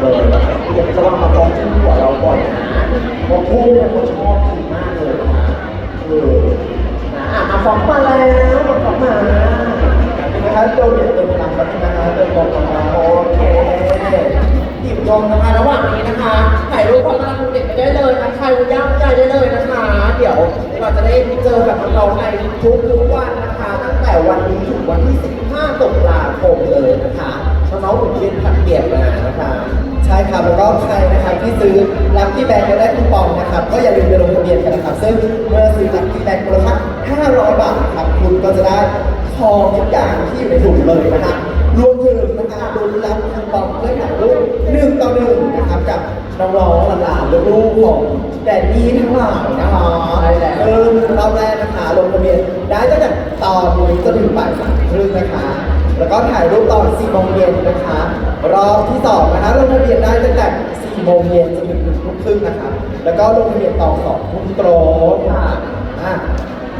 เลยอยาไประวังมาฟ้องที่หัวเราบ่อยนะพราะผู้เนี่ยเขาชอบกินมากเลยนะเออนะอะมาฟ้องมาแล้วมาฟ้องมาเป็นนะคะโดนเด็ดเติมพลังกันนะคะเติมพลังมาโอเคหยิบยงนะคะระหว่างนี้นะคะถ่ายรูปความรักของเด็กไปได้เลยนะถ่ายรูปย่างใจได้เลยนะคะ เดี๋ยวเราจะได้เจอกับน้องๆในทุกทุกวันนะคะ ตั้งแต่วันนี้ถึงวันที่ 15ตุลาคมเลยนะคะน้องๆหมุนเวียนผัดเป ใช่ครับแล้วก็ใครนะครับที่ซื้อลัคกี้แบงค์ได้คูปองนะครับก็อย่าลืมไปลงทะเบียนกันนะครับซึ่งเมื่อซื้อลัคกี้แบงค์มูลค่า500 บาทครับคุณก็จะได้ของทุกอย่างที่อยู่ในถุงเลยนะครับรวมถึงนะครับลุ้นรับคูปองเพื่อถ่ายรูปหนึ่งต่อหนึ่งนะครับกับน้องๆหลานๆลูกๆของแดดดี้ทั้งหลายนะคะใช่แล้วเออรอบแรกนะคะลงทะเบียนได้ตั้งแต่ตอนนี้จนถึงบ่ายสามครึ่งนะคะ แล้วก็ถ่ายรูปตอน4โมงเย็นนะคะ รอบที่สองนะคะลงทะเบียนได้ตั้งแต่4โมงเย็นจนถึง1ทุ่มครึ่งนะคะ แล้วก็ลงทะเบียนตอน2ทุ่มตรงค่ะอะ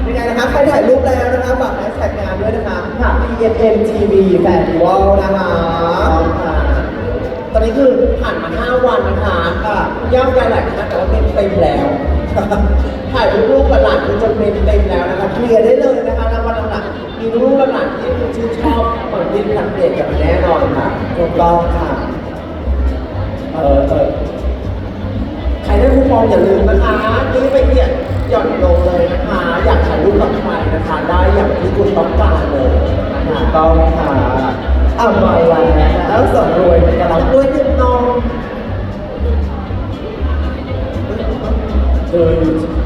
ยังไงนะคะใครถ่ายรูปแล้วนะคะฝากแฮชแท็กงานด้วยนะคะค่ะ PMTV Festival นะคะค่ะตอนนี้คือผ่านมา 5 วันนะคะค่ะย่ำใจหลายครั้งแต่ว่าเต็มเต็มแล้ว ถ่ายรูปกับหลานคือจนเต็มเต็มแล้วนะคะ เคลียร์ได้เลยนะคะ ดินผัดเปลี่ยนกันแน่นอนค่ะถูกต้องค่ะ เออเออใครได้คูปองอย่าลืมนะคะนี่ไปเปลี่ยนหย่อนลงเลยนะคะ อยากถ่ายรูปกับใครนะคะ ได้อย่างที่คุณต้องการเลยนะคะถูกต้องค่ะเอามาแล้วสำรวยกันรัแล้บวด้วยเต็มนองเออ